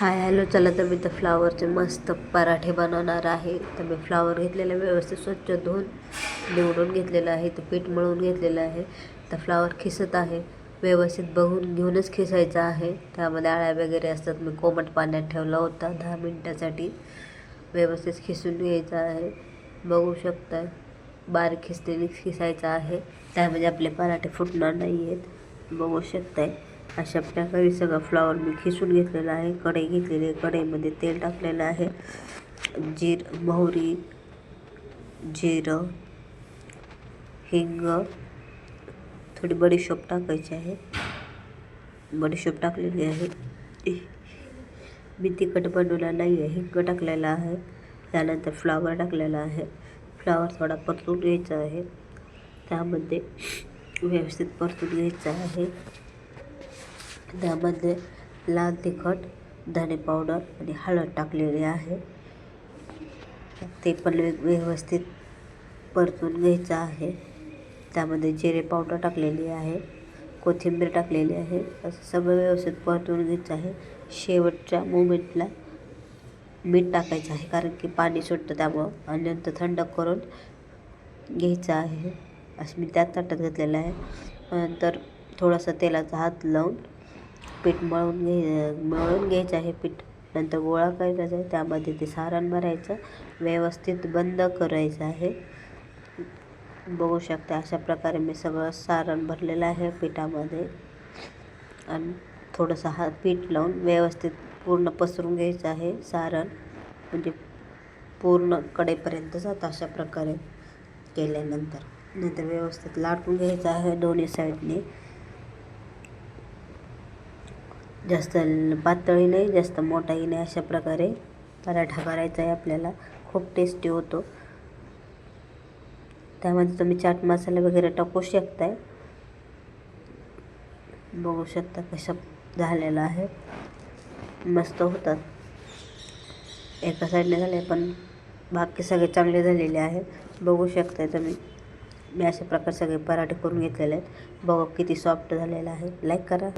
Hi hello चला तर मी तर फ्लावरचे मस्त पराठे बनवणार आहे. तर मी फ्लावर घेतलेलं व्यवस्थित स्वच्छ धुवून निवडून घेतलेलं आहे ते पीठ मळून घेतलेलं आहे. तर फ्लावर खिसत आहे व्यवस्थित बघून घेऊनच खिसायचं आहे. त्यामध्ये आळ्या वगैरे असतात मी कोमट पाण्यात ठेवला होता दहा मिनटासाठी. व्यवस्थित खिसून घ्यायचं आहे बघू शकता बारीक खिसलेली खिसायचं आहे. त्यामध्ये आपले पराठे फुटणार नाही आहेत बघू शकताय. अशा प्रकारे सगळं फ्लावर मी खिसून घेतलेला आहे कढई घेतलेली आहे कढईमध्ये तेल टाकलेलं आहे जीर मोहरी जिरं हिंग थोडी बडीशोप टाकायची आहे. बडीशोप टाकलेली आहे. मी तिखट बनवला नाही आहे हिंग टाकलेला आहे. त्यानंतर फ्लावर टाकलेला आहे. फ्लावर थोडा परतून घ्यायचा आहे. त्यामध्ये व्यवस्थित परतून घ्यायचं आहे. त्यामध्ये लाल तिखट धने पावडर आणि हळद टाकलेली आहे. ते पण व्यवस्थित परतून घ्यायचं आहे. त्यामध्ये जिरे पावडर टाकलेली आहे. कोथिंबीर टाकलेली आहे. असं सगळं व्यवस्थित परतून घ्यायचं आहे. शेवटच्या मोमेंटला मीठ टाकायचं आहे कारण की पाणी सुटतं त्यामुळं. आणि नंतर थंड करून घ्यायचं आहे. असं मी त्यात ताटात घातलेलं आहे. नंतर थोडासा तेलाचा हात लावून पीठ मळून घे मळून घ्यायचं आहे पीठ. नंतर गोळा करायचा आहे. त्यामध्ये ते सारण भरायचं. व्यवस्थित बंद करायचं आहे. बघू शकता अशा प्रकारे मी सगळं सारण भरलेलं आहे पिठामध्ये. आणि थोडंसं हात पीठ लावून व्यवस्थित पूर्ण पसरून घ्यायचं आहे सारण. म्हणजे पूर्ण कडेपर्यंत जातं अशा प्रकारे केल्यानंतर. नंतर व्यवस्थित लाटून घ्यायचं आहे दोन्ही साईडने. जास्त पातळी नाही जास्त मोठाही नाही अशा प्रकारे पराठा करायचा आहे आपल्याला. खूप टेस्टी होतो. त्यामध्ये तुम्ही चाट मसाला वगैरे टाकू शकताय. बघू शकता कशा झालेला आहे. मस्त होतात. एका साईडने झाले पण बाकी सगळे चांगले झालेले आहेत. बघू शकताय तुम्ही. मी अशा प्रकारे सगळे पराठे करून घेतलेले आहेत. बघू किती सॉफ्ट झालेलं आहे. लाईक करा.